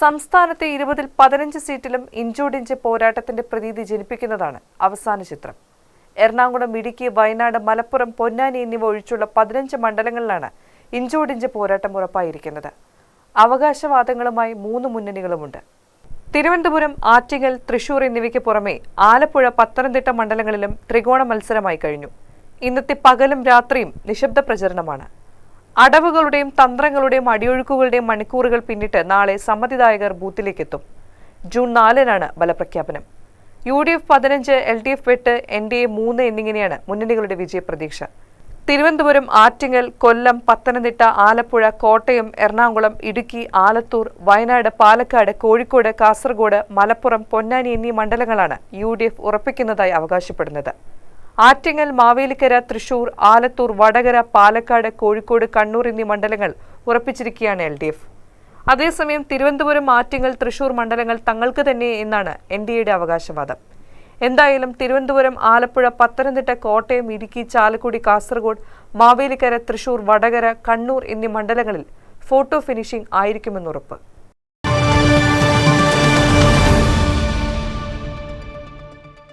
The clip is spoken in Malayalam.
സംസ്ഥാനത്തെ ഇരുപതിൽ പതിനഞ്ച് സീറ്റിലും ഇഞ്ചോടിഞ്ച് പോരാട്ടത്തിന്റെ പ്രതീതി ജനിപ്പിക്കുന്നതാണ് അവസാന ചിത്രം. എറണാകുളം ഇടുക്കി വയനാട് മലപ്പുറം പൊന്നാനി എന്നിവ ഒഴിച്ചുള്ള പതിനഞ്ച് മണ്ഡലങ്ങളിലാണ് ഇഞ്ചോടിഞ്ച് പോരാട്ടം ഉറപ്പായിരിക്കുന്നത്. അവകാശവാദങ്ങളുമായി മൂന്ന് മുന്നണികളുമുണ്ട്. തിരുവനന്തപുരം ആറ്റിങ്ങൽ തൃശൂർ എന്നിവയ്ക്ക് പുറമെ ആലപ്പുഴ പത്തനംതിട്ട മണ്ഡലങ്ങളിലും ത്രികോണ മത്സരമായി കഴിഞ്ഞു. ഇന്നത്തെ പകലും രാത്രിയും നിശബ്ദ പ്രചരണമാണ്. അടവുകളുടെയും തന്ത്രങ്ങളുടെയും അടിയൊഴുക്കുകളുടെയും മണിക്കൂറുകൾ പിന്നിട്ട് നാളെ സമ്മതിദായകർ ബൂത്തിലേക്കെത്തും. ജൂൺ നാലിനാണ് ബലപ്രഖ്യാപനം. യു ഡി എഫ് പതിനഞ്ച് എൽ ഡി എഫ് എട്ട് എൻ ഡി എ മൂന്ന് എന്നിങ്ങനെയാണ് മുന്നണികളുടെ വിജയപ്രതീക്ഷ. തിരുവനന്തപുരം ആറ്റിങ്ങൽ കൊല്ലം പത്തനംതിട്ട ആലപ്പുഴ കോട്ടയം എറണാകുളം ഇടുക്കി ആലത്തൂർ വയനാട് പാലക്കാട് കോഴിക്കോട് കാസർഗോഡ് മലപ്പുറം പൊന്നാനി എന്നീ മണ്ഡലങ്ങളാണ് യു ഉറപ്പിക്കുന്നതായി അവകാശപ്പെടുന്നത്. ആറ്റിങ്ങൽ മാവേലിക്കര തൃശൂർ ആലത്തൂർ വടകര പാലക്കാട് കോഴിക്കോട് കണ്ണൂർ എന്നീ മണ്ഡലങ്ങൾ ഉറപ്പിച്ചിരിക്കുകയാണ് എൽ അതേസമയം തിരുവനന്തപുരം ആറ്റിങ്ങൽ തൃശൂർ മണ്ഡലങ്ങൾ തങ്ങൾക്ക് തന്നെ എന്നാണ് എൻ ഡി എയുടെ അവകാശവാദം. എന്തായാലും തിരുവനന്തപുരം ആലപ്പുഴ പത്തനംതിട്ട കോട്ടയം ഇടുക്കി ചാലക്കുടി കാസർഗോഡ് മാവേലിക്കര തൃശൂർ വടകര കണ്ണൂർ എന്നീ മണ്ഡലങ്ങളിൽ ഫോട്ടോ ഫിനിഷിംഗ് ആയിരിക്കുമെന്നുറപ്പ്.